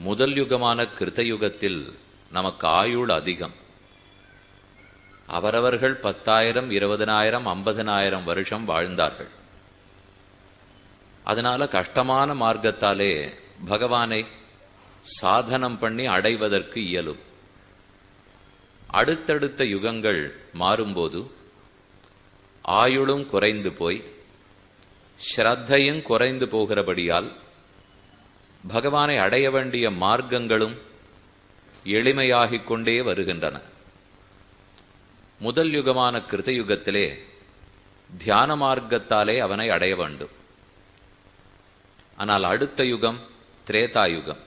முதல் யுகமான கிருத்தயுகத்தில் நமக்கு ஆயுள் அதிகம். அவரவர்கள் பத்தாயிரம் இருபதனாயிரம் ஐம்பதனாயிரம் வருஷம் வாழ்ந்தார்கள். அதனால கஷ்டமான மார்க்கத்தாலே பகவானை சாதனம் பண்ணி அடைவதற்கு இயலும். அடுத்தடுத்த யுகங்கள் மாறும்போது ஆயுளும் குறைந்து போய் ஸ்ரத்தையும் குறைந்து போகிறபடியால் பகவானை அடைய வேண்டிய மார்க்கங்களும் எளிமையாகிக் கொண்டே வருகின்றன. முதல் யுகமான கிருதயுகத்திலே தியான மார்க்கத்தாலே அவனை அடைய வேண்டும். ஆனால் அடுத்த யுகம் திரேதாயுகம்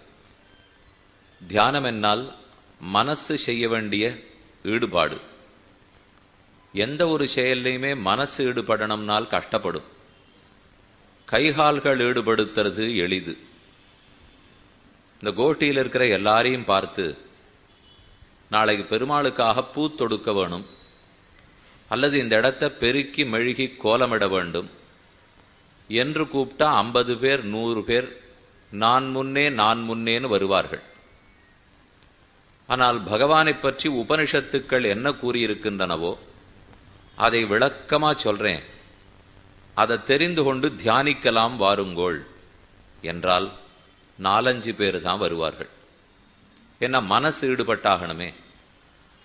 தியானம் என்னால் மனசு செய்ய வேண்டிய ஈடுபாடு. எந்த ஒரு செயல்லையுமே மனசு ஈடுபடணும்னால் கஷ்டப்படும். கைகால்கள் ஈடுபடுத்துறது எளிது. இந்த கோட்டியில் இருக்கிற எல்லாரையும் பார்த்து நாளைக்கு பெருமாளுக்காக பூ தொடுக்க வேணும் அல்லது இந்த இடத்த பெருக்கி மெழுகி கோலமிட வேண்டும் என்று கூப்பிட்டா ஐம்பது பேர் நூறு பேர் நான் முன்னே நான் முன்னேன்னு வருவார்கள். ஆனால் பகவானை பற்றி உபனிஷத்துக்கள் என்ன கூறியிருக்கின்றனவோ அதை விளக்கமாக சொல்றேன். அதை தெரிந்து கொண்டு தியானிக்கலாம் வாருங்கோள் என்றால் நாலஞ்சு பேர் தான் வருவார்கள். ஏன்னா மனசு ஈடுபட்டாகணுமே.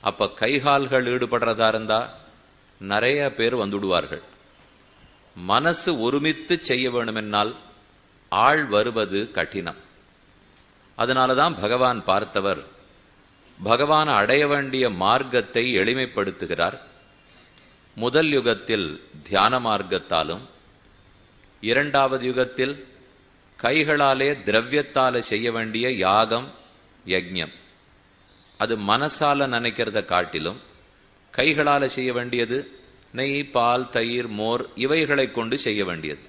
அப்போ கைகால்கள் ஈடுபடுறதா இருந்தால் நிறைய பேர் வந்துடுவார்கள். மனசு ஒருமித்து செய்ய வேணுமென்னால் ஆள் வருவது கடினம். அதனாலதான் பகவான் பார்த்தவர் பகவான் அடைய வேண்டிய மார்க்கத்தை எளிமைப்படுத்துகிறார். முதல் யுகத்தில் தியான மார்க்கத்தாலும் இரண்டாவது யுகத்தில் கைகளாலே திரவியத்தால செய்ய வேண்டிய யாகம் யஜ்யம். அது மனசால நினைக்கிறத காட்டிலும் கைகளால செய்ய வேண்டியது நெய் பால் தயிர் மோர் இவைகளை கொண்டு செய்ய வேண்டியது.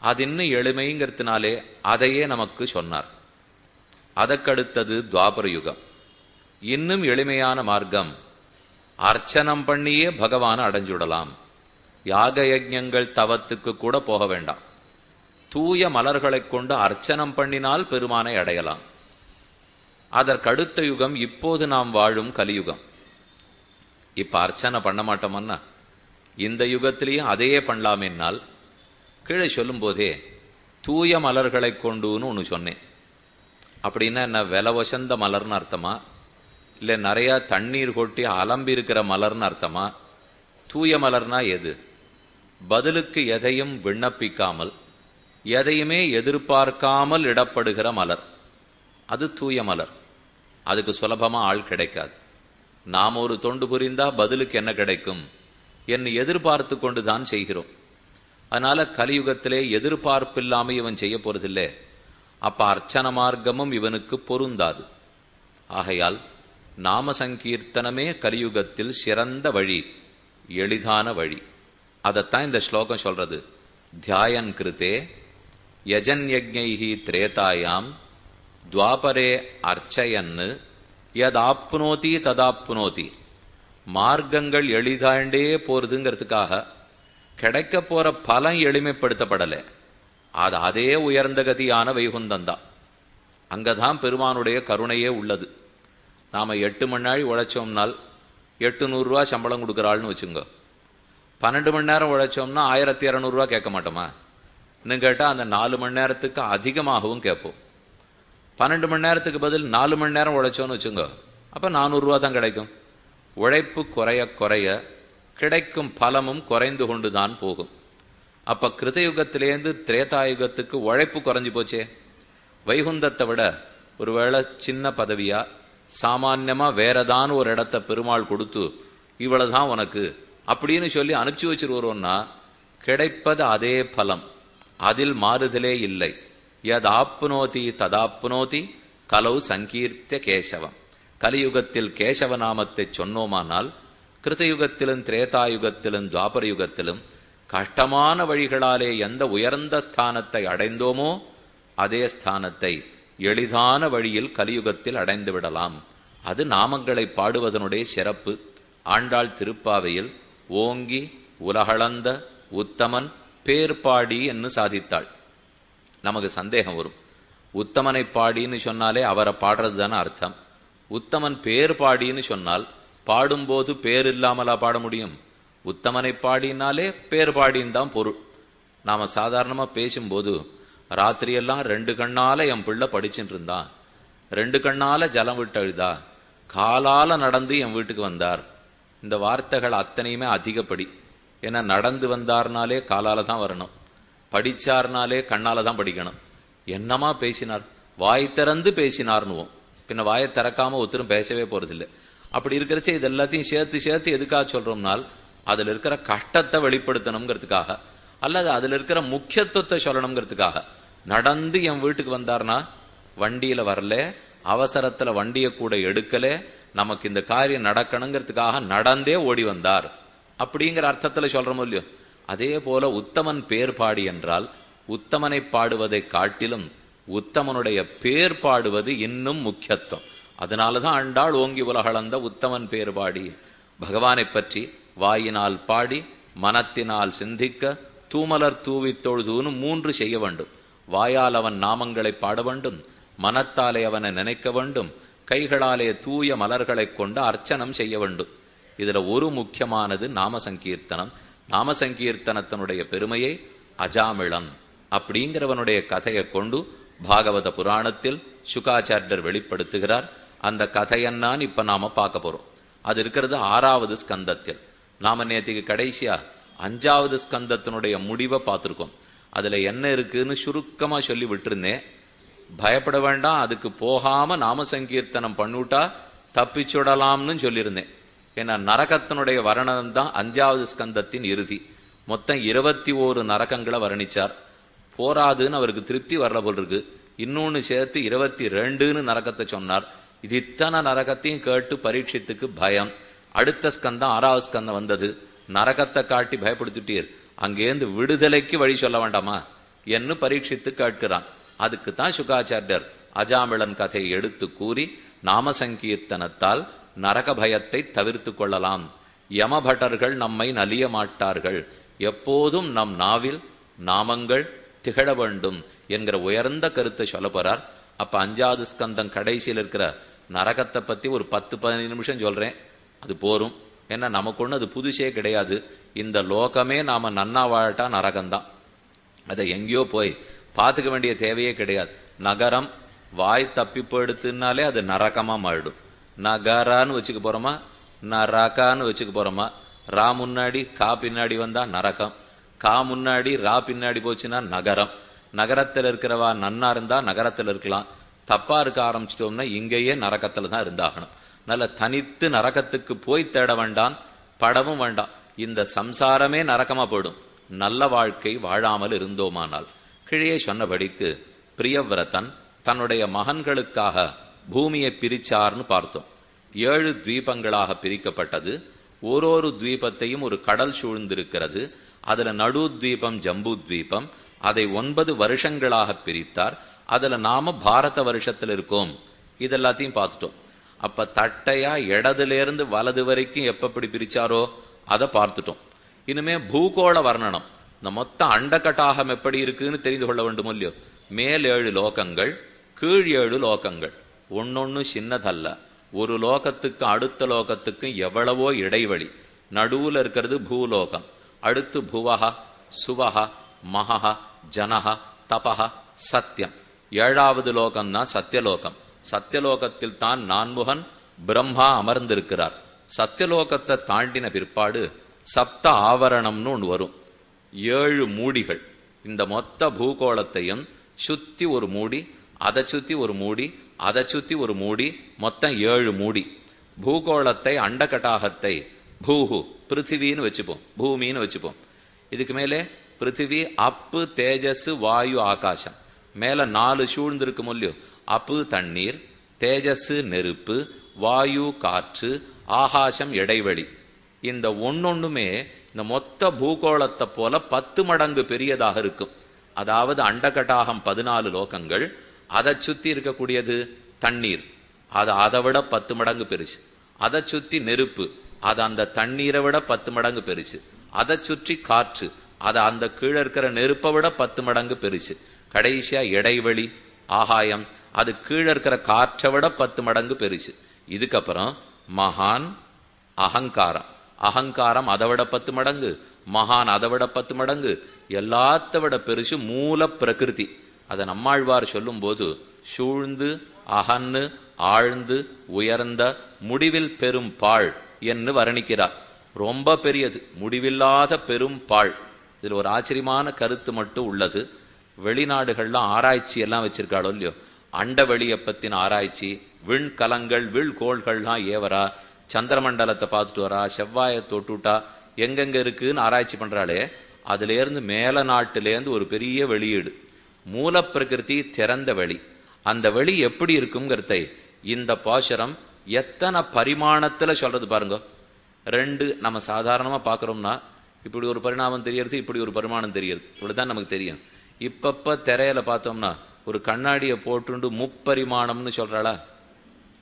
அது இன்னும் எளிமைங்கிறதுனாலே அதையே நமக்கு சொன்னார். அதற்கடுத்தது துவாபர யுகம். இன்னும் எளிமையான மார்க்கம் அர்ச்சனம் பண்ணியே பகவானை அடைஞ்சுடலாம். யாக யஜ்யங்கள் தவத்துக்கு கூட போக வேண்டாம். தூய மலர்களை கொண்டு அர்ச்சனம் பண்ணினால் பெருமானை அடையலாம். அதற்கடுத்த யுகம் இப்போது நாம் வாழும் கலியுகம். இப்ப அர்ச்சனை பண்ண மாட்டோமன்னா இந்த யுகத்திலேயும் அதையே பண்ணலாமேனால் கீழே சொல்லும் போதே தூய மலர்களை கொண்டுன்னு ஒன்று சொன்னேன். அப்படின்னா என்ன வில வசந்த மலர்னு அர்த்தமா? இல்லை நிறையா தண்ணீர் கொட்டி அலம்பி இருக்கிற மலர்னு அர்த்தமா? தூய மலர்னா எது? பதிலுக்கு எதையும் விண்ணப்பிக்காமல் எதையுமே எதிர்பார்க்காமல் இடப்படுகிற மலர். அது தூய மலர். அதுக்கு சுலபமா ஆள் கிடைக்காது. நாம் ஒரு தொண்டு புரிந்தா பதிலுக்கு என்ன கிடைக்கும்? என்னை எதிர்பார்த்து கொண்டு தான் செய்கிறோம். அதனால கலியுகத்திலே எதிர்பார்ப்பு இல்லாம இவன் செய்ய போறதில்லை. அப்ப அர்ச்சன மார்க்கமும் இவனுக்கு பொருந்தாது. ஆகையால் நாம சங்கீர்த்தனமே கலியுகத்தில் சிறந்த வழி எளிதான வழி. அதைத்தான் இந்த ஸ்லோகம் சொல்றது. தியாயன் கிருத்தே யஜன்யக்ஞைஹி திரேதாயாம் துவாபரே அர்ச்சயன்னு யதாப்னோதி ததாப்னோதி. மார்க்கங்கள் எளிதாண்டே போறதுங்கிறதுக்காக கிடைக்க போற பலன் எளிமைப்படுத்தப்படலை. அது அதே உயர்ந்த கதியான வைகுந்தந்தான் அங்கதான் பெருமானுடைய கருணையே உள்ளது. நாம எட்டு மணி நாள் உழைச்சோம்னால் எட்டு நூறுரூவா சம்பளம் கொடுக்குறாள்னு வச்சுங்க. பன்னெண்டு மணி நேரம் உழைச்சோம்னா ஆயிரத்தி இரநூறுவா கேட்க மாட்டோமா? இன்னும் கேட்டால் அந்த நாலு மணி நேரத்துக்கு அதிகமாகவும் கேட்போம். பன்னெண்டு மணி நேரத்துக்கு பதில் நாலு மணி நேரம் உழைச்சோன்னு வச்சுங்க அப்போ நானூறுரூவா தான் கிடைக்கும். உழைப்பு குறைய குறைய கிடைக்கும் பலமும் குறைந்து கொண்டு தான் போகும். அப்போ கிருதயுகத்திலேருந்து திரேதாயுகத்துக்கு உழைப்பு குறைஞ்சி போச்சே. வைகுந்தத்தை விட ஒருவேளை சின்ன பதவியா சாமான்யமா வேறதான் ஒரு இடத்த பெருமாள் கொடுத்து இவ்வளவுதான் உனக்கு அப்படின்னு சொல்லி அனுப்பிச்சு வச்சிருவோம்னா கிடைப்பது அதே பலம். அதில் மாறுதலே இல்லை. யதாப்னோதி ததாப்னோதி கலவு சங்கீர்த்திய கேசவம். கலியுகத்தில் கேசவ நாமத்தை சொன்னோமானால் கிருதயுகத்திலும் திரேதாயுகத்திலும் துவாபர யுகத்திலும் கஷ்டமான வழிகளாலே எந்த உயர்ந்த ஸ்தானத்தை அடைந்தோமோ அதே ஸ்தானத்தை எளிதான வழியில் கலியுகத்தில் அடைந்து விடலாம். அது நாமங்களை பாடுவதனுடைய சிறப்பு. ஆண்டாள் திருப்பாவையில் ஓங்கி உலகளந்த உத்தமன் பேர் பாடி என்று சாதித்தாள். நமக்கு சந்தேகம் வரும். உத்தமனை பாடின்னு சொன்னாலே அவரை பாடுறது தானே அர்த்தம். உத்தமன் பேர் பாடின்னு சொன்னால் பாடும்போது பேர் இல்லாமலா பாட முடியும்? உத்தமனை பாடினாலே பேர் பாடின்னு தான் பொருள். நாம் சாதாரணமாக பேசும்போது ராத்திரியெல்லாம் ரெண்டு கண்ணால் என் பிள்ளை படிச்சுட்டு இருந்தான். ரெண்டு கண்ணால் ஜலம் விட்டு அழுதா? காலால் நடந்து என் வீட்டுக்கு வந்தார். இந்த வார்த்தைகள் அத்தனையுமே அதிகப்படி. ஏன்னா நடந்து வந்தார்னாலே காலால் தான் வரணும். படித்தார்னாலே கண்ணால் தான் படிக்கணும். என்னமா பேசினார்? வாய் திறந்து பேசினார்னுவோம். பின்ன வாயை திறக்காமல் ஒருத்தரும் பேசவே போகிறதில்லை அப்படி இருக்கிறச்சே இது எல்லாத்தையும் சேர்த்து சேர்த்து எதுக்காக சொல்கிறோம்னால் அதில் இருக்கிற கஷ்டத்தை வெளிப்படுத்தணுங்கிறதுக்காக அல்லது அதில் இருக்கிற முக்கியத்துவத்தை சொல்லணுங்கிறதுக்காக நடந்து என் வீட்டுக்கு வந்தார்னா வண்டியில் வரல அவசரத்தில் வண்டியை கூட எடுக்கலே நமக்கு இந்த காரியம் நடக்கணுங்கிறதுக்காக நடந்தே ஓடி வந்தார். அப்படிங்கிற அர்த்தத்துல சொல்கிறோமோ இல்லையோ? அதே போல உத்தமன் பேர் பாடி என்றால் உத்தமனை பாடுவதை காட்டிலும் உத்தமனுடைய பேர் பாடுவது இன்னும் முக்கியத்துவம். அதனாலதான் ஆண்டாள் ஓங்கி உலகளந்த உத்தமன் பேர் பாடி. பகவானை பற்றி வாயினால் பாடி மனத்தினால் சிந்திக்க தூமலர் தூவி தொழுதுன்னு மூன்று செய்ய வேண்டும். வாயால் அவன் நாமங்களை பாட வேண்டும் மனத்தாலே அவனை நினைக்க வேண்டும் கைகளாலே தூய மலர்களைக் கொண்டு அர்ச்சனம் செய்ய வேண்டும். இதில் ஒரு முக்கியமானது நாம சங்கீர்த்தனம் நாம சங்கீர்த்தனத்தினுடைய பெருமையை அஜாமிளம் அப்படிங்கிறவனுடைய கதையை கொண்டு பாகவத புராணத்தில் சுகாச்சாரியர் வெளிப்படுத்துகிறார். அந்த கதையன்னான்னு இப்போ நாம பார்க்க போறோம். அது இருக்கிறது ஆறாவது ஸ்கந்தத்தில். நாம நேற்றுக்கு கடைசியா அஞ்சாவது ஸ்கந்தத்தினுடைய முடிவை பார்த்துருக்கோம். அதில் என்ன இருக்குன்னு சுருக்கமாக சொல்லி விட்டுருந்தேன். பயப்பட வேண்டாம் அதுக்கு போகாம நாம சங்கீர்த்தனம் பண்ணிவிட்டா தப்பிச்சுடலாம்னு சொல்லியிருந்தேன். ஏன்னா நரகத்தினுடைய வர்ணனம் தான் அஞ்சாவது ஸ்கந்தத்தின் இறுதி. மொத்தம் இருபத்தி ஓரு நரகங்களை வர்ணிச்சார். போராதுன்னு அவருக்கு திருப்தி வரல போல் இருக்கு. இன்னொன்னு சேர்த்து இருபத்தி ரெண்டுன்னு நரகத்தை சொன்னார். இது இத்தனை நரகத்தையும் கேட்டு பரீட்சித்துக்கு பயம். அடுத்த ஸ்கந்தம் ஆறாவது ஸ்கந்தம் வந்தது. நரகத்தை காட்டி பயப்படுத்திட்டீர். அங்கேருந்து விடுதலைக்கு வழி சொல்ல வேண்டாமா? என்று பரீட்சித்து கேட்கிறான். அதுக்கு தான் சுகாச்சாரியர் அஜாமிளன் கதையை எடுத்து கூறி நாம சங்கீர்த்தனத்தால் நரக பயத்தை தவிர்த்து கொள்ளலாம். யமபட்டர்கள் நம்மை நலிய மாட்டார்கள். எப்போதும் நம் நாவில் நாமங்கள் திகழ வேண்டும் என்கிற உயர்ந்த கருத்தை சொல்ல போறார். அப்ப அஞ்சாவது ஸ்கந்தம் கடைசியில் இருக்கிற நரகத்தை பத்தி ஒரு பத்து பதினஞ்சு நிமிஷம் சொல்றேன். அது போரும். ஏன்னா நமக்கு ஒன்று அது புதுசே கிடையாது. இந்த லோகமே நாம நன்னா வாழட்டா நரகம்தான். அதை எங்கேயோ போய் பார்த்துக்க வேண்டிய தேவையே கிடையாது. நகரம் வாய் தப்பி போயிடுத்துனாலே அது நரகமாக மாறிடும். நான் காரான்னு வச்சுக்க நான் ரகான்னு வச்சுக்க போகிறோமா ரா முன்னாடி கா பின்னாடி வந்தால் நரகம். கா முன்னாடி ரா பின்னாடி போச்சுன்னா நகரம். நகரத்தில் இருக்கிறவா நன்னா இருந்தால் நகரத்தில் இருக்கலாம். தப்பாக இருக்க ஆரம்பிச்சிட்டோம்னா இங்கேயே நரகத்தில் தான் இருந்தாகணும். நல்ல தனித்து நரகத்துக்கு போய் தேட வேண்டாம் படமும் வேண்டாம். இந்த சம்சாரமே நரக்கமாக போயிடும். நல்ல வாழ்க்கை வாழாமல் இருந்தோமானால். கிழியே சொன்னபடிக்கு பிரியவிரதன் தன்னுடைய மகன்களுக்காக பூமியை பிரிச்சார்னு பார்த்தோம். ஏழு தீபங்களாக பிரிக்கப்பட்டது. ஓரொரு தீபத்தையும் ஒரு கடல் சூழ்ந்திருக்கிறது. அதில் நடு தீபம் ஜம்பு தீபம் அதை ஒன்பது வருஷங்களாக பிரித்தார். அதில் நாம பாரத வருஷத்தில் இருக்கோம். இதெல்லாத்தையும் பார்த்துட்டோம். அப்போ தட்டையா இடதுலேருந்து வலது வரைக்கும் எப்போ எப்படி பிரித்தாரோ அதை பார்த்துட்டோம். இனிமே பூகோள வர்ணனம். இந்த மொத்த அண்டகட்டாகம் எப்படி இருக்குன்னு தெரிந்து கொள்ள வேண்டும் இல்லையோ? மேல் ஏழு லோகங்கள் கீழ் ஏழு லோகங்கள். ஒன்னொன்னு சின்னதல்ல. ஒரு லோகத்துக்கு அடுத்த லோகத்துக்கும் எவ்வளவோ இடைவெளி. நடுவில் இருக்கிறது பூலோகம். அடுத்து புவகா சுவஹா மகா ஜனகா தபஹ சத்தியம் ஏழாவது லோகம்தான் சத்தியலோகம் சத்தியலோகத்தில் தான் நான்முகன் பிரம்மா அமர்ந்திருக்கிறார். சத்தியலோகத்தை தாண்டின பிற்பாடு சப்த ஆவரணம்னு ஒன்று வரும். ஏழு மூடிகள். இந்த மொத்த பூகோளத்தையும் சுத்தி ஒரு மூடி அதை சுற்றி ஒரு மூடி அதை சுற்றி ஒரு மூடி மொத்தம் ஏழு மூடி. பூகோளத்தை அண்டகட்டாகத்தை பூஹு பிருத்திவின்னு வச்சுப்போம் பூமின்னு வச்சுப்போம். இதுக்கு மேலே பிருத்திவி அப்பு தேஜஸ் வாயு ஆகாசம். மேலே நாலு சூழ்ந்திருக்கு இல்லையோ அப்பு தண்ணீர் தேஜஸ் நெருப்பு வாயு காற்று ஆகாசம் இடைவெளி. இந்த ஒன்னொன்றுமே இந்த மொத்த பூகோளத்தை போல பத்து மடங்கு பெரியதாக இருக்கும். அதாவது அண்டகட்டாகம் பதினாலு லோகங்கள் அதை சுற்றி இருக்கக்கூடியது தண்ணீர். அது அதை விட பத்து மடங்கு பெருசு. அதை சுற்றி நெருப்பு. அது அந்த தண்ணீரை விட பத்து மடங்கு பெருசு. அதை சுற்றி காற்று. அது அந்த கீழே இருக்கிற நெருப்பை விட பத்து மடங்கு பெருசு. கடைசியாக இடைவெளி ஆகாயம். அது கீழே இருக்கிற காற்றை விட பத்து மடங்கு பெருசு. இதுக்கப்புறம் மகான் அகங்காரம். அகங்காரம் அதை விட பத்து மடங்கு. மகான் அதை விட பத்து மடங்கு. எல்லாத்த விட பெருசு மூல பிரகிருதி அதை நம்மாழ்வார் சொல்லும்போது சூழ்ந்து அகன்னு ஆழ்ந்து உயர்ந்த முடிவில் பெரும் பாழ் என்று வர்ணிக்கிறார். ரொம்ப பெரியது முடிவில்லாத பெரும் பாழ். இதில் ஒரு ஆச்சரியமான கருத்து மட்டும் உள்ளது. வெளிநாடுகள்லாம் ஆராய்ச்சி எல்லாம் வச்சிருக்காளோ இல்லையோ? அண்ட வெளியப்பத்தின் ஆராய்ச்சி விண்கலங்கள் விண்கோள்கள்லாம் ஏவரா சந்திரமண்டலத்தை பார்த்துட்டு வரா செவ்வாயை தொட்டுட்டா எங்கெங்க இருக்குன்னு ஆராய்ச்சி பண்றாளே அதுலேருந்து மேல நாட்டிலேருந்து ஒரு பெரிய வெளியீடு. மூல பிரகிருதி திறந்த வெளி. அந்த வெளி எப்படி இருக்குங்கிறதை இந்த பாசுரம் எத்தனை பரிமாணத்தில் சொல்கிறது பாருங்க. ரெண்டு நம்ம சாதாரணமாக பார்க்குறோம்னா இப்படி ஒரு பரிணாமம் தெரியறது இப்படி ஒரு பரிமாணம் தெரியறது. இவ்வளவுதான் நமக்கு தெரியும். இப்பப்போ திரையில பார்த்தோம்னா ஒரு கண்ணாடியை போட்டுண்டு முப்பரிமாணம்னு சொல்கிறாளா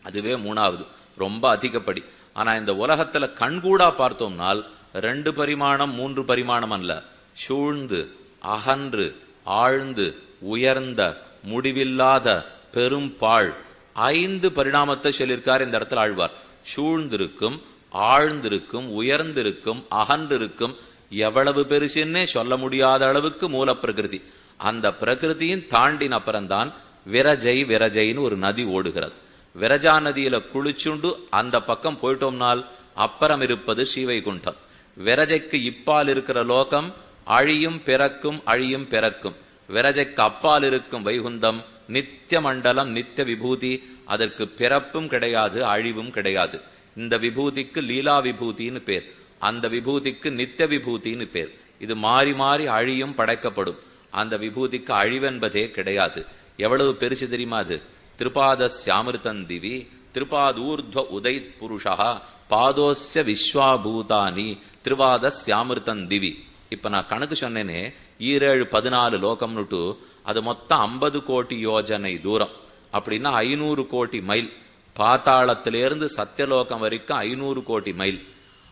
அதுவே மூணாவது. ரொம்ப அதிகப்படி. ஆனால் இந்த உலகத்தில் கண்கூடா பார்த்தோம்னால் ரெண்டு பரிமாணம் மூன்று பரிமாணம் அல்ல. சூழ்ந்து அகன்று ஆழ்ந்து உயர்ந்த முடிவில்லாத பெரும் பாழ் ஐந்து பரிணாமத்தை சொல்லியிருக்கார். இந்த இடத்துல ஆழ்வார். சூழ்ந்திருக்கும் ஆழ்ந்திருக்கும் உயர்ந்திருக்கும் அகன்றிருக்கும் எவ்வளவு பெருசுன்னே சொல்ல முடியாத அளவுக்கு மூல பிரகிருதி அந்த பிரகிருதியும் தாண்டின அப்புறம்தான் விரஜை விரஜைன்னு ஒரு நதி ஓடுகிறது. விரஜா நதியில குளிச்சுண்டு அந்த பக்கம் போயிட்டோம்னால் அப்புறம் இருப்பது ஸ்ரீவைகுண்டம். விரஜைக்கு இப்பால் இருக்கிற லோகம் அழியும் பிறக்கும் அழியும் பிறக்கும். விரஜைக்கு அப்பால் இருக்கும் வைகுந்தம் நித்திய மண்டலம் நித்திய விபூதி அதற்கு பிறப்பும் கிடையாது அழிவும் கிடையாது. இந்த விபூதிக்கு லீலா விபூதின்னு பேர். அந்த விபூதிக்கு நித்திய விபூதின்னு பேர். இது மாறி மாறி அழியும் படைக்கப்படும். அந்த விபூதிக்கு அழிவென்பதே கிடையாது. எவ்வளவு பெருசு தெரியுமா அது? திருபாத சியாமிருத்தன் திவி திருபாதூர்த்வ உதய் புருஷா பாதோஸ்ய விஸ்வாபூதானி திருவாத சியாமிருத்தன் திவி. இப்ப நான் கணக்கு சொன்னேனே ஈரேழு பதினாலு லோகம்னுட்டு அது மொத்தம் ஐம்பது கோடி யோஜனை தூரம். அப்படின்னா ஐநூறு கோடி மைல். பாத்தாளத்திலேருந்து சத்தியலோகம் வரைக்கும் ஐநூறு கோடி மைல்.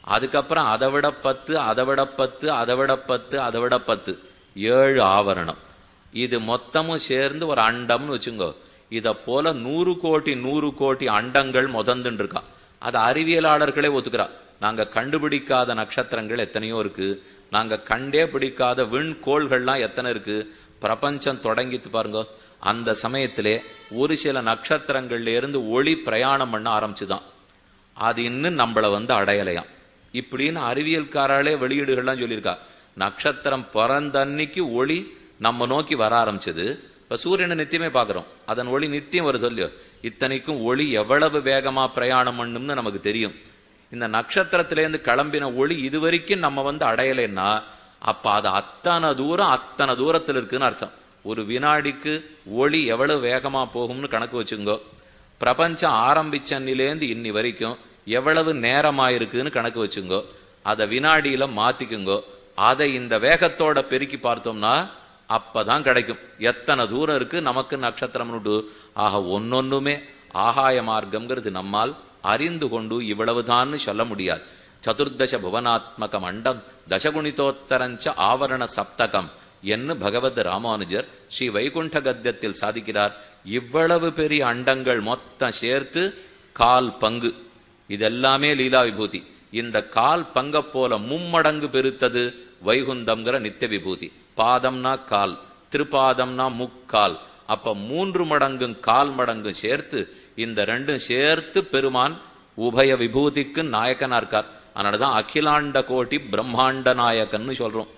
அதுக்கப்புறம் அதை விட பத்து அதை விட பத்து அதை விட பத்து அதை விட பத்து. ஏழு ஆவரணம். இது மொத்தமும் சேர்ந்து ஒரு அண்டம்னு வச்சுங்கோ. இதை போல நூறு கோடி நூறு கோடி அண்டங்கள் முதந்துன்னு இருக்கா அது அறிவியலாளர்களே ஒத்துக்கிறா. நாங்கள் கண்டுபிடிக்காத நட்சத்திரங்கள் எத்தனையோ இருக்குது நாங்கள் கண்டே பிடிக்காத விண்கோள்கள்லாம் எத்தனை இருக்கு? பிரபஞ்சம் தொடங்கிட்டு பாருங்க. அந்த சமயத்திலே ஒரு சில நட்சத்திரங்கள்ல இருந்து ஒளி பிரயாணம் பண்ண ஆரம்பிச்சுதான். அது இன்னும் நம்மளை வந்து அடையலையாம். இப்படின்னு அறிவியல்காராலே வெளியீடுகள்லாம் சொல்லியிருக்கா. நட்சத்திரம் பிறந்த அன்னைக்கு ஒளி நம்ம நோக்கி வர ஆரம்பிச்சது. இப்போ சூரியனை நித்தியமே பார்க்குறோம். அதன் ஒளி நித்தியம் வருது இல்லையோ? இத்தனைக்கும் ஒளி எவ்வளவு வேகமாக பிரயாணம் பண்ணும்னு நமக்கு தெரியும். இந்த நட்சத்திரத்திலேருந்து கிளம்பின ஒளி இது வரைக்கும் நம்ம வந்து அடையலைன்னா அப்போ அது அத்தனை தூரம் அத்தனை தூரத்தில் இருக்குன்னு அர்த்தம். ஒரு வினாடிக்கு ஒளி எவ்வளவு வேகமாக போகும்னு கணக்கு வச்சுங்கோ பிரபஞ்சம் ஆரம்பிச்சன்னிலேருந்து இன்னி வரைக்கும் எவ்வளவு நேரமாயிருக்குன்னு கணக்கு வச்சுங்கோ அதை வினாடியில் மாற்றிக்குங்கோ அதை இந்த வேகத்தோட பெருக்கி பார்த்தோம்னா அப்போ தான் கிடைக்கும். எத்தனை தூரம் இருக்குது நமக்கு நட்சத்திரம்னுட்டு. ஆக ஒன்னொன்னுமே ஆகாய மார்க்கம்ங்கிறது நம்மால் அறிந்து கொண்டு இவ்வளவுதான்னு சொல்ல முடியாது. சதுர்தச புவனாத்மக மண்டம் தசகுணிதோத்தரஞ்ச ஆவரண சப்தகம் என்று பகவத் ராமானுஜர் ஸ்ரீ வைகுண்ட கத்தியத்தில் சாதிக்கிறார். இவ்வளவு பெரிய அண்டங்கள் மொத்தம் சேர்த்து கால் பங்கு. இதெல்லாமே லீலா விபூதி இந்த கால் பங்க போல மும்மடங்கு பெருத்தது வைகுந்தம்ங்கிற நித்திய விபூதி பாதம்னா கால் திருப்பாதம்னா முக்கால். அப்ப மூன்று மடங்கும் கால் மடங்கும் சேர்த்து இந்த ரெண்டும் சேர்த்து பெருமான் உபய விபூதிக்கு நாயக்கனா இருக்கார். அதனாலதான் அகிலாண்ட கோட்டி பிரம்மாண்ட நாயக்கன்னு சொல்றோம்.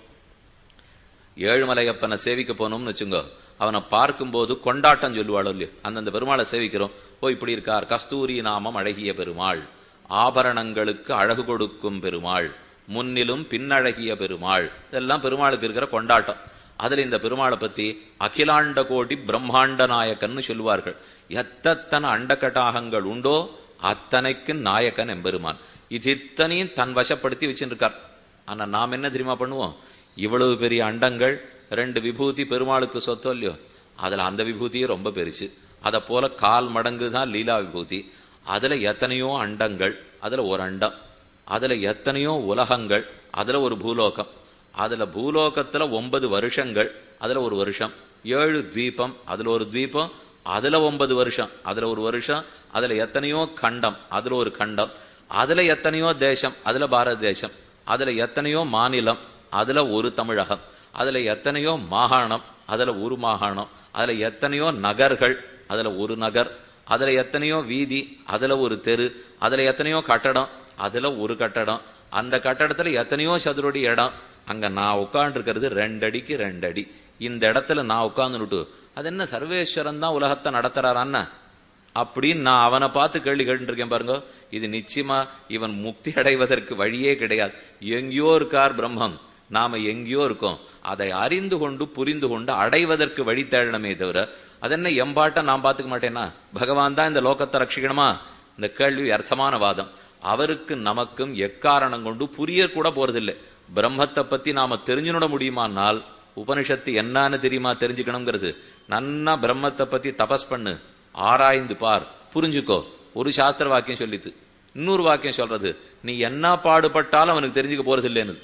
ஏழுமலையப்பனை சேவிக்க போனோம்னு வச்சுங்க அவனை பார்க்கும்போது கொண்டாட்டம் சொல்லுவாளோ இல்லையோ அந்தந்த பெருமாளை சேவிக்கிறோம். ஓ இப்படி இருக்கார். கஸ்தூரி நாமம் அழகிய பெருமாள். ஆபரணங்களுக்கு அழகு கொடுக்கும் பெருமாள். முன்னிலும் பின்னழகிய பெருமாள். இதெல்லாம் பெருமாளுக்கு இருக்கிற கொண்டாட்டம். அதுல இந்த பெருமாளை பத்தி அகிலாண்ட கோடி பிரம்மாண்ட நாயக்கன்னு சொல்லுவார்கள். எத்தனை அண்டகட்டாகங்கள் உண்டோ அத்தனைக்கு நாயக்கன் எம்பெருமான். இது இத்தனையும் தன் வசப்படுத்தி வச்சுருக்கார். ஆனால் நாம் என்ன தெரியுமா பண்ணுவோம்? இவ்வளவு பெரிய அண்டங்கள் ரெண்டு விபூதி பெருமாளுக்கு சொத்தோ இல்லையோ? அதில் அந்த விபூதியே ரொம்ப பெருசு. அதை போல கால் மடங்கு தான் லீலா விபூதி. அதில் எத்தனையோ அண்டங்கள் அதில் ஒரு அண்டம். அதில் எத்தனையோ உலகங்கள் அதில் ஒரு பூலோகம். அதில் பூலோகத்தில் ஒன்பது வருஷங்கள் அதில் ஒரு வருஷம். ஏழு தீபம் அதில் ஒரு தீபம் அதுல ஒன்பது வருஷம் அதுல ஒரு வருஷம் அதுல எத்தனையோ கண்டம் அதுல ஒரு கண்டம் அதுல எத்தனையோ தேசம் அதுல பாரத தேசம் அதுல எத்தனையோ மாநிலம் அதுல ஒரு தமிழகம் அதுல எத்தனையோ மாகாணம் அதுல ஒரு மாகாணம் அதுல எத்தனையோ நகர்கள் அதுல ஒரு நகர் அதுல எத்தனையோ வீதி அதுல ஒரு தெரு அதுல எத்தனையோ கட்டடம் அதுல ஒரு கட்டடம் அந்த கட்டடத்துல எத்தனையோ சதுரடி இடம் அங்க நான் உட்காந்துருக்கிறது ரெண்டடிக்கு ரெண்டடி. இந்த இடத்துல நான் உட்காந்துட்டு அது என்ன சர்வேஸ்வரன் தான் உலகத்தை நடத்துறாரான்னா? அப்படின்னு நான் அவனை பார்த்து கேள்வி கேட்டுருக்கேன் பாருங்க. இது நிச்சயமா இவன் முக்தி அடைவதற்கு வழியே கிடையாது. எங்கேயோ இருக்கார் பிரம்மம். நாம எங்கேயோ இருக்கோம். அதை அறிந்து கொண்டு புரிந்து கொண்டு அடைவதற்கு வழி தேடணுமே தவிர அதென்ன எம்பாட்டை நான் பார்த்துக்க மாட்டேனா? பகவான் தான் இந்த லோகத்தை ரட்சிக்கணுமா? இந்த கேள்வி அர்த்தமான வாதம். அவருக்கு நமக்கும் எக்காரணம் கொண்டு புரிய கூட போறதில்லை. பிரம்மத்தை பத்தி நாம தெரிஞ்சுட முடியுமானால் உபனிஷத்து என்னன்னு தெரியுமா? தெரிஞ்சுக்கணுங்கிறது. நன்னா பிரம்மத்தை பத்தி தபஸ் பண்ணு. ஆராய்ந்து பார். புரிஞ்சுக்கோ. ஒரு சாஸ்திர வாக்கியம் சொல்லித்து. இன்னொரு வாக்கியம் சொல்றது. நீ என்ன பாடுபட்டாலும் அவனுக்கு தெரிஞ்சுக்க போறது இல்லைன்னு.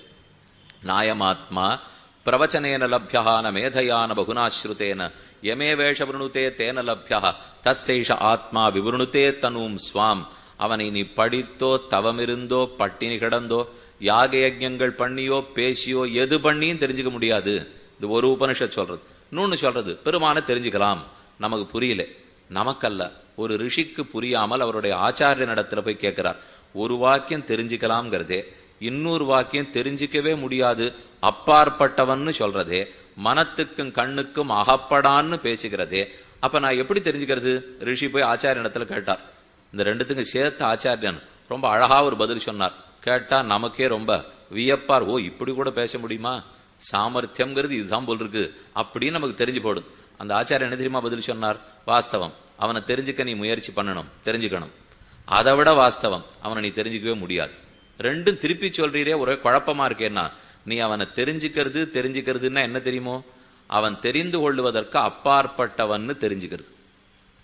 நாயமாத்மா பிரவச்சனேன லப்யான மேதையான பகுனாஸ்ருதேன யமே வேஷ விருணுதே தேன லப்யா தஸ்ஸைஷ ஆத்மா விவருணுதே தனும் ஸ்வாம். அவனை நீ படித்தோ தவமிருந்தோ பட்டினி கிடந்தோ யாக யஜ்ஞங்கள் பண்ணியோ பேசியோ எது பண்ணியும் தெரிஞ்சுக்க முடியாது. இது ஒரு உபனிஷத் சொல்றது. இன்னொன்னு சொல்கிறது பெருமான தெரிஞ்சுக்கலாம். நமக்கு புரியல. நமக்கல்ல. ஒரு ரிஷிக்கு புரியாமல் அவருடைய ஆச்சாரிய நடத்தில் போய் கேட்குறார். ஒரு வாக்கியம் தெரிஞ்சுக்கலாம்ங்கிறதே இன்னொரு வாக்கியம் தெரிஞ்சிக்கவே முடியாது. அப்பாற்பட்டவன்னு சொல்றதே மனத்துக்கும் கண்ணுக்கும் அகப்படான்னு பேசுகிறதே அப்ப நான் எப்படி தெரிஞ்சுக்கிறது? ரிஷி போய் ஆச்சாரிய இடத்துல கேட்டார். இந்த ரெண்டுத்துக்கும் சேர்த்து ஆச்சாரியன் ரொம்ப அழகா ஒரு பதில் சொன்னார். கேட்டா நமக்கே ரொம்ப வியப்பார் ஓ இப்படி கூட பேச முடியுமா? சாமர்த்தியம்ங்கிறது இதுதான் போல் இருக்கு அப்படின்னு நமக்கு தெரிஞ்சு போடும். அந்த ஆச்சாரியன் என்ன தெரியுமா பதில் சொன்னார்? வாஸ்தவம். அவனை தெரிஞ்சுக்க நீ முயற்சி பண்ணணும் தெரிஞ்சுக்கணும். அதை விட வாஸ்தவம். அவனை நீ தெரிஞ்சுக்கவே முடியாது. ரெண்டும் திருப்பி சொல்றீரே ஒரே குழப்பமா இருக்கேன்னா நீ அவனை தெரிஞ்சுக்கிறது தெரிஞ்சுக்கிறதுன்னா என்ன தெரியுமோ? அவன் தெரிந்து கொள்வதற்கு அப்பாற்பட்டவன்னு தெரிஞ்சுக்கிறது.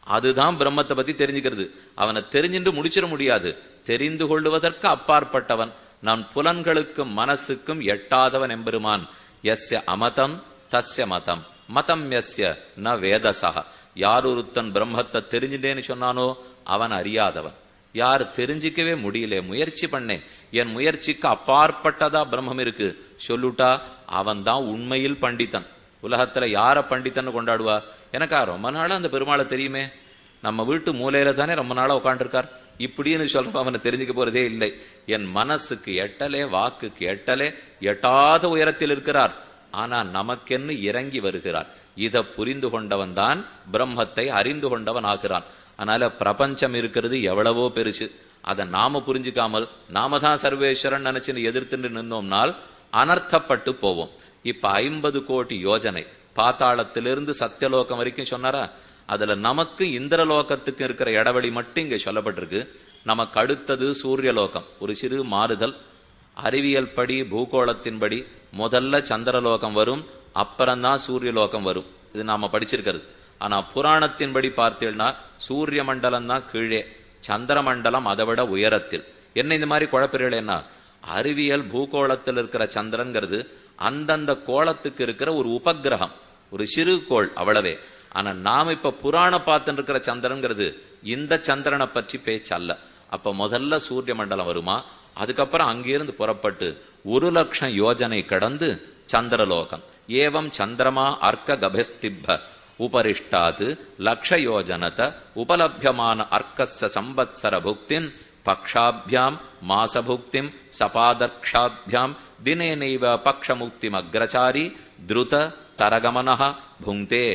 அதுதான் பிரம்மத்தை பத்தி தெரிஞ்சுக்கிறது. அவனை தெரிஞ்சுட்டு முடிச்சிட முடியாது. தெரிந்து கொள்வதற்கு அப்பாற்பட்டவன். நான் புலன்களுக்கும் மனசுக்கும் எட்டாதவன் எம்பெருமான். எஸ்ய அமதம் தஸ்ய மதம். மதம் எஸ்ய ந வேதசா யார் ஒருத்தன் பிரம்மத்தை தெரிஞ்சுட்டேன்னு சொன்னானோ அவன் அறியாதவன். யார் தெரிஞ்சிக்கவே முடியல முயற்சி பண்ணேன். என் முயற்சிக்கு அப்பாற்பட்டதா பிரம்மம் இருக்கு. சொல்லுட்டா அவன் தான் உண்மையில் பண்டிதன். உலகத்துல யார பண்டிதன் கொண்டாடுவா? எனக்கா ரொம்ப நாளா அந்த பெருமாளை தெரியுமே. நம்ம வீட்டு மூலையில தானே ரொம்ப நாளா உட்காந்துருக்கார் இப்படின்னு சொல்றப்ப அவனை தெரிஞ்சுக்க போறதே இல்லை. என் மனசுக்கு எட்டலே வாக்குக்கு எட்டலே எட்டாத உயரத்தில் இருக்கிறார். ஆனா நமக்கென்னு இறங்கி வருகிறார். இதை புரிந்து கொண்டவன் தான் பிரம்மத்தை அறிந்து கொண்டவன் ஆகிறான். அதனால பிரபஞ்சம் இருக்கிறது எவ்வளவோ பெருசு. அதை நாம புரிஞ்சுக்காமல் நாம தான் சர்வேஸ்வரன் நினைச்சுன்னு எதிர்த்துட்டு நின்னோம்னால் அனர்த்தப்பட்டு போவோம். இப்ப ஐம்பது கோடி யோஜனை. பாத்தாளத்திலிருந்து சத்தியலோகம் வரைக்கும் சொன்னாரா? அதுல நமக்கு இந்திரலோகத்துக்கு இருக்கிற இடைவெளி மட்டும் இங்க சொல்லப்பட்டிருக்கு. நமக்கு அடுத்தது சூரியலோகம். ஒரு சிறு மாறுதல். அறிவியல் படி பூகோளத்தின்படி முதல்ல சந்திரலோகம் வரும் அப்புறம்தான் சூரியலோகம் வரும். இது நாம படிச்சிருக்கிறது. ஆனா புராணத்தின்படி பார்த்தீங்கன்னா சூரிய மண்டலம் தான் கீழே சந்திர மண்டலம் அதை விட உயரத்தில். என்ன இந்த மாதிரி குழப்பறீர்கள் என்ன? அறிவியல் பூகோளத்தில் இருக்கிற சந்திரன்கிறது அந்தந்த கோளத்துக்கு இருக்கிற ஒரு உபகிரகம் ஒரு சிறு கோள் அவ்வளவே. ஆனால் நாம் இப்போ புராண பார்த்துட்டு இருக்கிற சந்திரன்கிறது இந்த சந்திரனை பற்றி பேச்சல்ல அப்போ முதல்ல சூரிய மண்டலம் வருமா? அதுக்கப்புறம் அங்கிருந்து புறப்பட்டு ஒரு லட்சம் யோஜனை கடந்து சந்திரலோகம். ஏவம் சந்திரமா அர்க்க கபஸ்திப்ப லக்ஷ யோஜனத்தை உபலபியமான அர்க்கச சம்பத்சர புக்திம் பக்ஷாபியாம் மாசபுக்திம் சபாதர்க்ஷாபியாம் தினேனைவ பக்ஷமுக்திம் அக்ரச்சாரி திருத தரகமனஹ புங்தே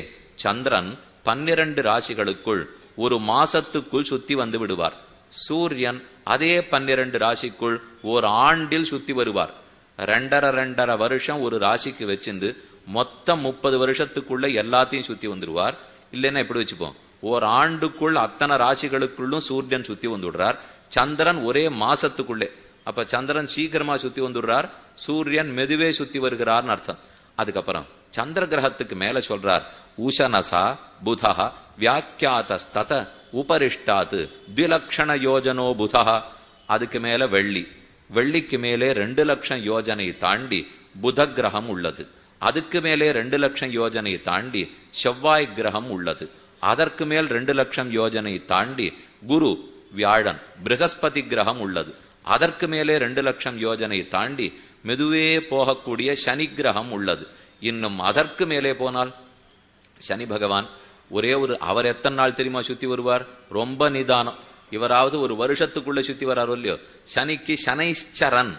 சந்திரன் பன்னிரண்டு ராசிகளுக்குள் ஒரு மாசத்துக்குள் சுத்தி வந்து விடுவார். சூரியன் அதே பன்னிரண்டு ராசிக்குள் ஒரு ஆண்டில் சுத்தி வருவார். ரெண்டரை ரெண்டரை வருஷம் ஒரு ராசிக்கு வச்சிருந்து மொத்தம் முப்பது வருஷத்துக்குள்ள எல்லாத்தையும் சுத்தி வந்துடுவார். இல்லைன்னா எப்படி வச்சுப்போம்? ஒரு ஆண்டுக்குள் அத்தனை ராசிகளுக்குள்ளும் சூரியன் சுத்தி வந்துடுறார். சந்திரன் ஒரே மாசத்துக்குள்ளே. அப்ப சந்திரன் சீக்கிரமா சுத்தி வந்துடுறார். சூரியன் மெதுவே சுத்தி வருகிறார்னு அர்த்தம். அதுக்கப்புறம் சந்திர கிரகத்துக்கு மேல சொல்றார். உஷனசா புதா வியாக்கியாதஸ்தத உபரிஷ்டாத்து திலக்ஷண யோஜனோ புதா அதுக்கு மேல வெள்ளி. வெள்ளிக்கு மேலே ரெண்டு லட்சம் யோஜனை தாண்டி புத கிரகம் உள்ளது. அதுக்கு மேலே ரெண்டு லட்சம் யோஜனை தாண்டி செவ்வாய் கிரகம் உள்ளது. அதற்கு மேல் ரெண்டு லட்சம் யோஜனை தாண்டி குரு வியாழன் பிரகஸ்பதி கிரகம் உள்ளது. அதற்கு மேலே ரெண்டு லட்சம் யோஜனை தாண்டி மெதுவே போகக்கூடிய சனி கிரகம் உள்ளது. இன்னும் அதற்கு மேலே போனால் சனி பகவான் ஒரே ஒரு அவர் எத்தனை நாள் தெரியுமா சுத்தி வருவார்? ரொம்ப நிதானம். இவராவது ஒரு வருஷத்துக்குள்ள சுத்தி வராரோ இல்லையோ? சனிக்கு சனைச்சரன்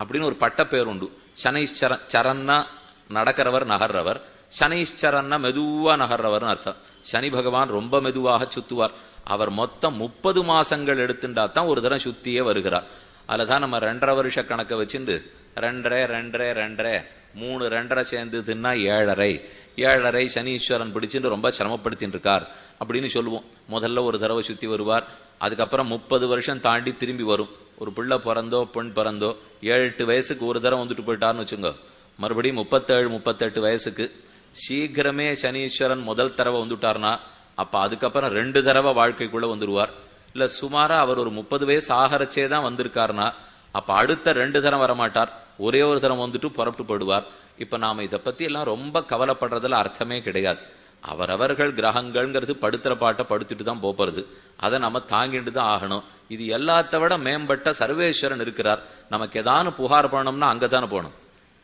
அப்படின்னு ஒரு பட்டப்பேர் உண்டு. சனைச்சரன் சரன்னா நடக்கிறவர் நகர்றவர். சனைச்சரன்னா மெதுவா நகர்றவர்னு அர்த்தம். சனி பகவான் ரொம்ப மெதுவாக சுத்துவார். அவர் மொத்தம் முப்பது மாசங்கள் எடுத்துட்டா தான் ஒரு தரம் சுத்தியே வருகிறார். அதில் தான் நம்ம ரெண்டரை வருஷ கணக்கை வச்சுட்டு ரெண்டரை ரெண்டரை ரெண்டரை மூணு ரெண்டரை சேர்ந்து தின்னா ஏழரை. ஏழரை சனீஸ்வரன் பிடிச்சுட்டு ரொம்ப சிரமப்படுத்தின்னு இருக்கார் அப்படின்னு சொல்லுவோம். முதல்ல ஒரு தடவை சுற்றி வருவார். அதுக்கப்புறம் முப்பது வருஷம் தாண்டி திரும்பி வரும். ஒரு பிள்ளை பிறந்தோ பெண் பிறந்தோ ஏழு எட்டு வயசுக்கு ஒரு தடவை வந்துட்டு போயிட்டார்னு வச்சுங்க. மறுபடியும் முப்பத்தேழு முப்பத்தெட்டு வயசுக்கு சீக்கிரமே சனீஸ்வரன் முதல் தடவை வந்துட்டார்னா அப்போ அதுக்கப்புறம் ரெண்டு தடவை வாழ்க்கைக்குள்ளே வந்துடுவார் இல்லை சுமாராக அவர் ஒரு முப்பது வயசு ஆகரச்சே தான் வந்திருக்காருனா அப்போ அடுத்த ரெண்டு தரம் வரமாட்டார். ஒரே ஒரு தரம் வந்துட்டு புறப்பட்டு போயிடுவார். இப்போ நாம் இதை பற்றியெல்லாம் எல்லாம் ரொம்ப கவலைப்படுறதுல அர்த்தமே கிடையாது. அவரவர்கள் கிரகங்கள்ங்கிறது படுத்துகிற பாட்டை படுத்துட்டு தான் போகிறது அதை நம்ம தாங்கிட்டு தான் ஆகணும். இது எல்லாத்த விட மேம்பட்ட சர்வேஸ்வரன் இருக்கிறார். நமக்கு ஏதானு புகார் பண்ணணும்னா அங்கதானே போகணும்.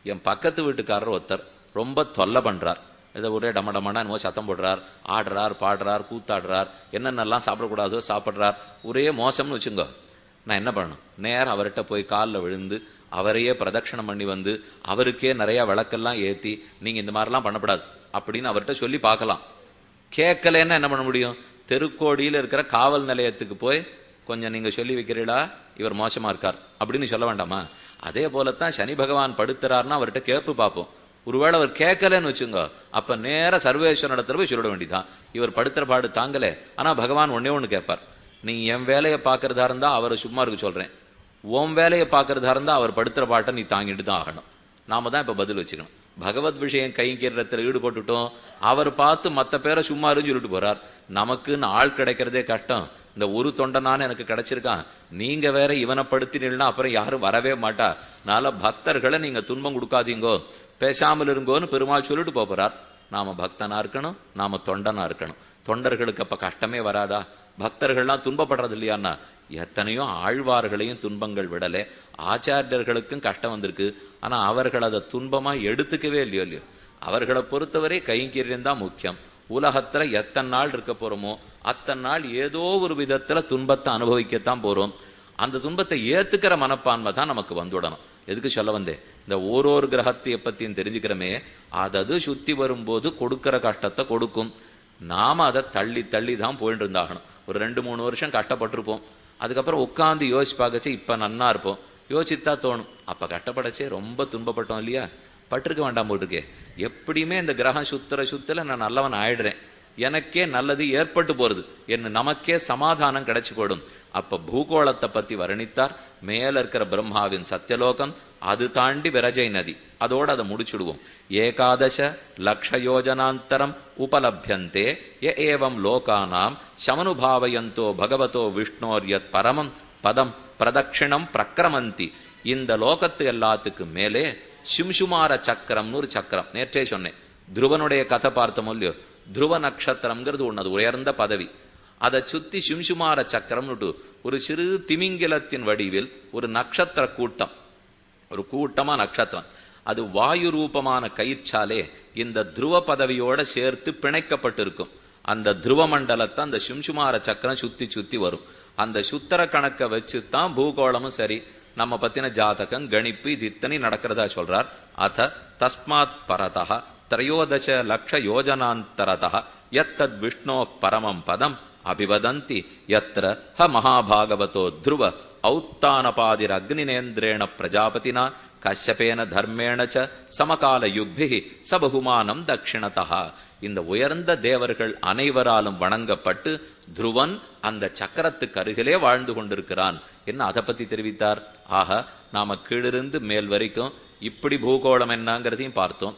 என் பக்கத்து வீட்டுக்காரர் ஒருத்தர் ரொம்ப தொல்லை பண்ணுறார் இதை ஒரே டமடமான என்னமோ சத்தம் போடுறார். ஆடுறார் பாடுறார் கூத்தாடுறார். என்னென்னலாம் சாப்பிடக்கூடாதோ சாப்பிட்றார். ஒரே மோசம்னு வச்சுங்க நான் என்ன பண்ணணும்? நேரம் அவர்கிட்ட போய் காலில் விழுந்து அவரையே பிரதட்சணம் பண்ணி வந்து அவருக்கே நிறையா விளக்கெல்லாம் ஏற்றி நீங்கள் இந்த மாதிரிலாம் பண்ணக்கூடாது அப்படின்னு அவர்கிட்ட சொல்லி பார்க்கலாம். கேட்கலன்னா என்ன பண்ண முடியும்? தெருக்கோடியில் இருக்கிற காவல் நிலையத்துக்கு போய் கொஞ்சம் நீங்கள் சொல்லி வைக்கிறீடா இவர் மோசமாக இருக்கார் அப்படின்னு சொல்ல வேண்டாமா? அதே போலத்தான் சனி பகவான் படுத்துறாருன்னா அவர்கிட்ட கேப்பு பார்ப்போம். ஒருவேளை அவர் கேட்கலன்னு வச்சுங்க அப்போ நேராக சர்வேஸ்வரன் இடத்துல போய் சொல்லிட வேண்டியதான் இவர் படுத்துற பாடு தாங்கலே. ஆனால் பகவான் ஒன்னே ஒன்று கேட்பார். நீ என் வேலையை பார்க்கறதா இருந்தால் அவரை சும்மா இருக்க சொல்கிறேன் உன் வேலையை பார்க்கறதா இருந்தால் அவர் படுத்துகிற பாட்டை நீ தாங்கிட்டு தான் ஆகணும். நாம தான் இப்போ பதில் வச்சுக்கணும் பகவத் விஷயம் கைங்கிறத்தில் ஈடுபட்டுட்டோம். அவர் பார்த்து மற்ற பேரை சும்மா இருந்து சொல்லிட்டு போறார். நமக்குன்னு ஆள் கிடைக்கிறதே கஷ்டம். இந்த ஒரு தொண்டனான எனக்கு கிடைச்சிருக்கான் நீங்க வேற இவனை படுத்தினா அப்புறம் யாரும் வரவே மாட்டா. அதனால பக்தர்களை நீங்க துன்பம் கொடுக்காதீங்கோ. பேசாமல் இருங்கோன்னு பெருமாள் சொல்லிட்டு போகிறார் நாம பக்தனா இருக்கணும் நாம தொண்டனா இருக்கணும். தொண்டர்களுக்கு அப்ப கஷ்டமே வராதா? பக்தர்கள்லாம் துன்பப்படுறது இல்லையான்னா எத்தனையோ ஆழ்வார்களையும் துன்பங்கள் விடலை. ஆச்சாரியர்களுக்கும் கஷ்டம் வந்திருக்கு. ஆனால் அவர்கள் அதை துன்பமாக எடுத்துக்கவே இல்லையோ இல்லையோ. அவர்களை பொறுத்தவரை கைங்கரியம் தான் முக்கியம். உலகத்தில் எத்தனை நாள் இருக்க போகிறோமோ அத்தனை நாள் ஏதோ ஒரு விதத்தில் துன்பத்தை அனுபவிக்கத்தான் போகிறோம் அந்த துன்பத்தை ஏற்றுக்கிற மனப்பான்மை தான் நமக்கு வந்துடணும். எதுக்கு சொல்ல வந்தேன் இந்த ஓரோரு கிரகத்தைய பற்றியும் தெரிஞ்சுக்கிறோமே. அதது சுத்தி வரும்போது கொடுக்கிற கஷ்டத்தை கொடுக்கும். நாம் அதை தள்ளி தள்ளி தான் போயிட்டு இருந்தாகணும் ஒரு ரெண்டு மூணு வருஷம் கஷ்டப்பட்டிருப்போம். அதுக்கப்புறம் உட்காந்து யோசிச்சு பார்க்கச்சே இப்போ நன்னா இருப்போம். யோசித்தா தோணும். அப்போ கஷ்டப்படச்சே ரொம்ப துன்பப்பட்டோம் இல்லையா? பட்டிருக்க வேண்டாம் போட்டிருக்கே. எப்படியுமே இந்த கிரகம் சுத்துற சுத்தில் நான் நல்லவன் ஆயிடுறேன். எனக்கே நல்லது ஏற்பட்டு போகிறது என்ன நமக்கே சமாதானம் கிடைச்சி போடும். அப்போ பூகோளத்தை பற்றி வர்ணித்தார் மேல இருக்கிற பிரம்மாவின் சத்தியலோகம் அது தாண்டி விரஜை நதி. அதோட அதை முடிச்சுடுவோம். ஏகாதச லக்ஷயோஜனாந்தரம் உபலபியந்தே. எ ஏவம் லோகானாம். சமனுபாவயந்தோ பகவதோ விஷ்ணோர்யத் பரமம் பதம் பிரதட்சிணம் பிரக்கிரமந்தி இந்த லோகத்து எல்லாத்துக்கு மேலே சிம்சுமார சக்கரம்னு ஒரு சக்கரம். நேற்றே சொன்னேன். துருவனுடைய கதை பார்த்தோமோ இல்லையோ? துருவ நட்சத்திரம்ங்கிறது ஒன்று அது உயர்ந்த பதவி. அதை சுத்தி சிம்சுமார சக்கரம்னுட்டு ஒரு சிறு திமிங்கிலத்தின் வடிவில் ஒரு நட்சத்திர கூட்டம். ஒரு கூட்டமா நட்சத்திரம். அது வாயு ரூபமான கயிற்சாலே இந்த துருவ பதவியோட சேர்த்து பிணைக்கப்பட்டிருக்கும். அந்த துருவ மண்டலத்தை அந்த சிம்சுமார சக்கரம் சுத்தி சுத்தி வரும். அந்த சுத்தர கணக்கை வச்சு தான் பூகோளமும் சரி நம்ம பத்தின ஜாதகம் கணிப்பு இது இத்தனை நடக்கிறதா சொல்றார். அத தஸ்மாத் பரதா திரையோதச லட்ச யோஜனாந்தரதா எத்தத் விஷ்ணோ பரமம் பதம் அபிவதந்தி எத்திர ஹ மகாபாகவதோ துருவ ஔத்தானபாதிர் அக்னிநேந்திரேண பிரஜாபதினா கஷ்யபேன தர்மேண ச சமகால யுக்பிகி சபகுமானம் தட்சிணதா இந்த உயர்ந்த தேவர்கள் அனைவராலும் வணங்கப்பட்டு துருவன் அந்த சக்கரத்துக்கு அருகிலே வாழ்ந்து கொண்டிருக்கிறான். என்ன அதை பத்தி தெரிவித்தார்? ஆக நாம கீழிருந்து மேல் வரைக்கும் இப்படி பூகோளம் என்னங்கிறதையும் பார்த்தோம்.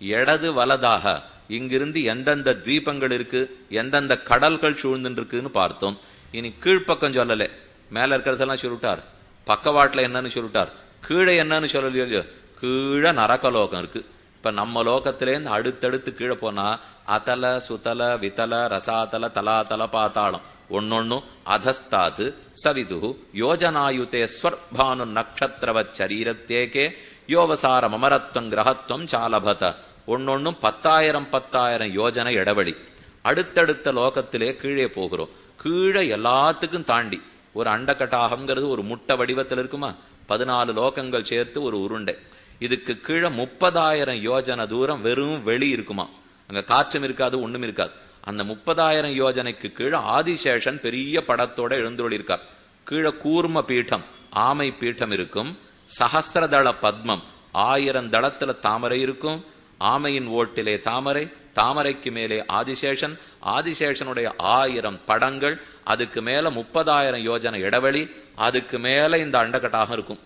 இடது வலதாக இங்கிருந்து எந்தெந்த தீபங்கள் இருக்கு எந்தெந்த கடல்கள் சூழ்ந்துட்டு இருக்குன்னு பார்த்தோம். இனி கீழ்ப்பக்கம் சொல்லலை. மேல இருக்கிறதெல்லாம் சொல்லிட்டார் பக்கவாட்டில் என்னன்னு சொல்லிட்டார் கீழே என்னன்னு சொல்லலையோ? இல்லையோ கீழே நரகலோகம் இருக்கு. இப்ப நம்ம லோகத்திலேருந்து அடுத்தடுத்து கீழே போனா அதல சுதல விதல ரசாதல தலாதல பாத்தாளம் ஒன்னொன்னும் அதஸ்தாது சவிது யோஜனாயுதே ஸ்வர்பானு நக்ஷத்திரவ சரீரத்தேகே யோவசார மமரத்வம் கிரகத்துவம் சாலபத. ஒன்னொன்னும் பத்தாயிரம் பத்தாயிரம் யோஜனை இடைவெளி. அடுத்தடுத்த லோகத்திலே கீழே போகிறோம். கீழே எல்லாத்துக்கும் தாண்டி. ஒரு அண்டக்கட்டாகங்கிறது ஒரு முட்டை வடிவத்தில் இருக்குமா? பதினாலு லோகங்கள் சேர்த்து ஒரு உருண்டை. இதுக்கு கீழே முப்பதாயிரம் யோஜனை தூரம் வெறும் வெளி இருக்குமா? அங்கே காற்றும் இருக்காது ஒன்றும் இருக்காது. அந்த முப்பதாயிரம் யோஜனைக்கு கீழே ஆதிசேஷன் பெரிய படத்தோட எழுந்துள்ளி இருக்கார் கீழே கூர்ம பீட்டம் ஆமை பீட்டம் இருக்கும். சஹசிரதள பத்மம் ஆயிரம் தளத்துல தாமரை இருக்கும். ஆமையின் ஓட்டிலே தாமரை தாமரைக்கு மேலே ஆதிசேஷன் ஆதிசேஷனுடைய ஆயிரம் படங்கள் அதுக்கு மேல முப்பதாயிரம் யோஜனை இடைவெளி அதுக்கு மேல இந்த அண்டகட்டாகம் இருக்கும்.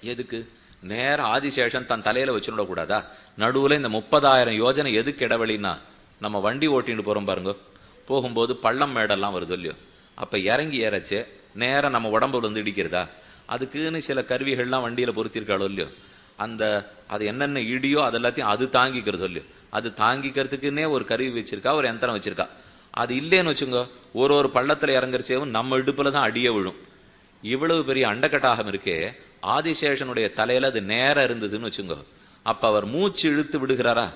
எதுக்கு? நேர ஆதிசேஷன் தன் தலையில வச்சுட கூடாதா? நடுவுல இந்த முப்பதாயிரம் யோஜனை எதுக்கு இடைவெளின்னா நம்ம வண்டி ஓட்டிட்டு போறோம் பாருங்க. போகும்போது பள்ளம் மேடெல்லாம் வருது இல்லையோ? அப்ப இறங்கி ஏறச்சு நேரம் நம்ம உடம்புல வந்து இடிக்கிறதா? அதுக்குன்னு சில கருவிகள்லாம் வண்டியில பொருத்திருக்காளோ இல்லையோ? அந்த அது என்னென்ன இடியோ அது எல்லாத்தையும் அது தாங்கிக்கிறது இல்லையோ? அது தாங்கிக்கிறதுக்குன்னே ஒரு கருவி வச்சிருக்கா ஒரு யந்திரம் வச்சிருக்கா. அது இல்லைன்னு வச்சுங்க ஒரு ஒரு பள்ளத்தில் இறங்குறச்சேவும் நம்ம இடுப்பில் தான் அடிய விழும். இவ்வளவு பெரிய அண்டக்கட்டாகம் இருக்கே ஆதிசேஷனுடைய தலையில அது நேரம் இருந்ததுன்னு வச்சுங்க அப்போ அவர் மூச்சு இழுத்து விடுகிறாரா?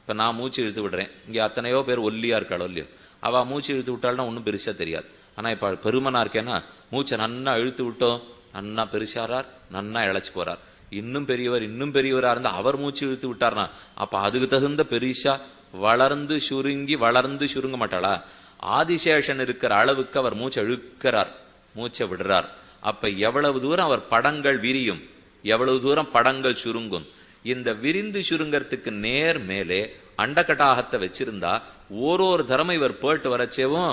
இப்போ நான் மூச்சு இழுத்து விடுறேன். இங்கே அத்தனையோ பேர் ஒல்லியா இருக்காளோ இல்லையோ? அவள் மூச்சு இழுத்து விட்டாள்னா ஒன்றும் பெருசாக தெரியாது. ஆனால் இப்போ பெருமனாக இருக்கேன்னா மூச்சை நன்னா இழுத்து விட்டோம். நன்னா பெருசாரார் நன்னா இழைச்சி போகிறார் இன்னும் பெரியவர் இன்னும் பெரியவராக இருந்தால் அவர் மூச்சு இழுத்து விட்டார்னா அப்போ அதுக்கு தகுந்த பெரிசா வளர்ந்து சுருங்கி வளர்ந்து சுருங்க மாட்டாளா? ஆதிசேஷன் இருக்கிற அளவுக்கு அவர் மூச்சை இழுக்கிறார் மூச்சை விடுறார். அப்போ எவ்வளவு தூரம் அவர் படங்கள் விரியும் எவ்வளவு தூரம் படங்கள் சுருங்கும். இந்த விரிந்து சுருங்கறதுக்கு நேர் மேலே அண்டகட்டாகத்தை வச்சிருந்தா ஒரு ஒரு தரமை இவர் போயிட்டு வரச்சேவும்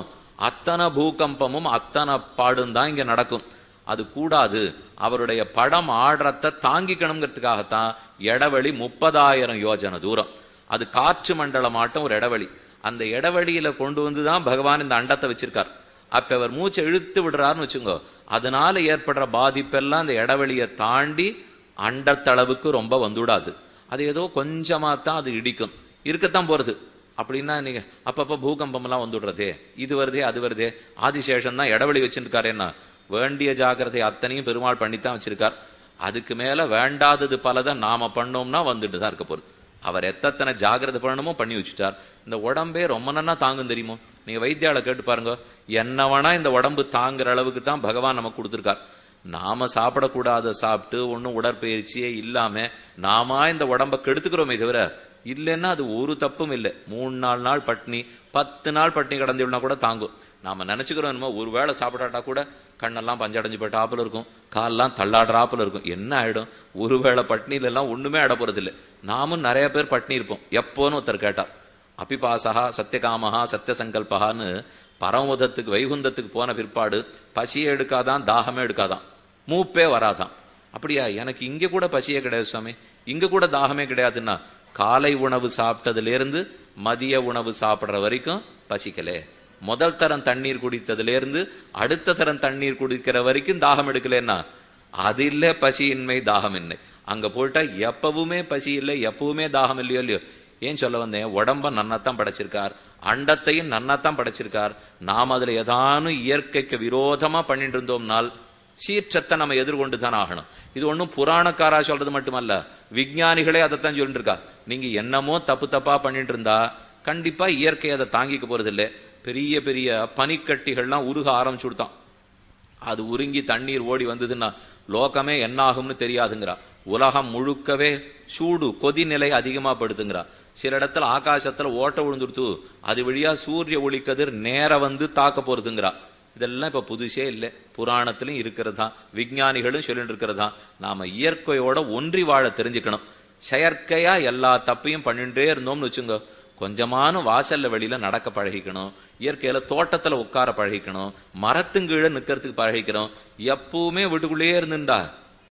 அத்தனை பூகம்பமும் அத்தனை பாடும் தான் இங்கே நடக்கும். அது கூடாது. அவருடைய படம் ஆடுறத தாங்கிக்கணுங்கிறதுக்காகத்தான் இடவெளி முப்பதாயிரம் யோஜனை தூரம். அது காற்று மண்டலம் ஆட்டம் ஒரு இடவெளி அந்த இடவெளியில கொண்டு வந்து தான் பகவான் இந்த அண்டத்தை வச்சிருக்கார். அப்ப அவர் மூச்சை இழுத்து விடுறாருன்னு வச்சுங்கோ அதனால ஏற்படுற பாதிப்பெல்லாம் அந்த இடவெளியை தாண்டி அண்டத்தளவுக்கு ரொம்ப வந்துவிடாது. அது ஏதோ கொஞ்சமாக தான் அது இடிக்கும். இருக்கத்தான் போகிறது அப்படின்னா நீங்க அப்பப்போ பூகம்பம் எல்லாம் வந்துடுறதே இது வருதே அது வருதே ஆதிசேஷன் தான் இடவெளி வச்சுருக்காரு என்ன வேண்டிய ஜாக்கிரதை அத்தனையும் பெருமாள் பண்ணித்தான் வச்சிருக்கார். அதுக்கு மேல வேண்டாதது பலதை நாம பண்ணோம்னா வந்துட்டு தான் இருக்க போகுது அவர் எத்தனை ஜாகிரதை பண்ணணுமோ பண்ணி வச்சுட்டார். இந்த உடம்பே ரொம்ப நன்னா தாங்கும் தெரியுமோ? நீங்க வைத்தியால கேட்டு பாருங்க. என்ன வேணா இந்த உடம்பு தாங்குற அளவுக்கு தான் பகவான் நமக்கு கொடுத்துருக்கார். நாம சாப்பிடக்கூடாத சாப்பிட்டு ஒன்றும் உடற்பயிற்சியே இல்லாம நாம இந்த உடம்ப கெடுத்துக்கிறோமே தவிர இல்லைன்னா அது ஒரு தப்பும் இல்லை. மூணு நாலு நாள் பட்னி பத்து நாள் பட்னி கடந்துனா கூட தாங்கும். நாம நினைச்சுக்கிறோம் என்னமோ ஒரு வேளை சாப்பிடாட்டா கூட கண்ணெல்லாம் பஞ்சடைஞ்சு போயிட்டாப்புல இருக்கும். கால்லாம் தள்ளாடுறாப்புல இருக்கும். என்ன ஆகிடும் ஒருவேளை பட்னியில எல்லாம் ஒண்ணுமே ஆட போறது இல்லை நாமும் நிறைய பேர் பட்னி இருப்போம். எப்போன்னு ஒருத்தர் கேட்டார். அபிபாசகா சத்தியகாமஹா சத்திய சங்கல்பகான்னு வைகுந்தத்துக்கு போன பிற்பாடு பசியே எடுக்காதான் தாகமே எடுக்காதான். மூப்பே வராதான். அப்படியா? எனக்கு இங்க கூட பசியே கிடையாது சுவாமி. இங்க கூட தாகமே கிடையாதுன்னா காலை உணவு சாப்பிட்டதுல இருந்து மதிய உணவு சாப்பிட்ற வரைக்கும் பசிக்கலே. முதல் தரம் தண்ணீர் குடித்ததுலேருந்து அடுத்த தரம் தண்ணீர் குடிக்கிற வரைக்கும் தாகம் எடுக்கலன்னா அது இல்லை பசியின்மை தாகம் இல்லை அங்கே போயிட்டா எப்பவுமே பசி இல்லை எப்பவுமே தாகம் இல்லையோ இல்லையோ? ஏன் சொல்ல வந்தேன்? உடம்ப நன்னாத்தான் படைச்சிருக்கார். அண்டத்தையும் நன்னாத்தான் படைச்சிருக்கார். நாம் அதில் ஏதானும் இயற்கைக்கு விரோதமாக பண்ணிட்டு இருந்தோம்னால் சீற்றத்தை நம்ம எதிர்கொண்டு தான் ஆகணும். இது ஒன்றும் புராணக்காரா சொல்றது மட்டுமல்ல. விஞ்ஞானிகளே அதைத்தான் சொல்லிட்டு இருக்கா. நீங்க என்னமோ தப்பு தப்பா பண்ணிட்டு இருந்தா கண்டிப்பா இயற்கை அதை தாங்கிக்க போறதில்லை. பெரிய பெரிய பனிக்கட்டிகள்லாம் உருக ஆரம்பிச்சு கொடுத்தான் அது உருங்கி தண்ணீர் ஓடி வந்ததுன்னா லோகமே என்ன ஆகும்னு தெரியாதுங்கிறா. உலகம் முழுக்கவே சூடு கொதிநிலை அதிகமாக படுத்துங்கிறா சில இடத்துல ஆகாசத்தில் ஓட்ட விழுந்துடுத்து அது வழியாக சூரிய ஒளிக்கதிர் நேர வந்து தாக்க போகிறதுங்கிறா இதெல்லாம் இப்போ புதுசே இல்லை. புராணத்திலும் இருக்கிறது தான் விஞ்ஞானிகளும் சொல்லிட்டு இருக்கிறது தான் நாம் இயற்கையோட ஒன்றி வாழ தெரிஞ்சுக்கணும். செயற்கையாக எல்லா தப்பையும் பண்ணிட்டே இருந்தோம்னு வச்சுங்க. கொஞ்சமான வாசல்ல வெளியில நடக்க பழகிக்கணும். இயற்கையில தோட்டத்துல உட்கார பழகிக்கணும். மரத்துங்கீழே நிக்கிறதுக்கு பழகிக்கணும் எப்பவுமே வீட்டுக்குள்ளேயே இருந்துண்டா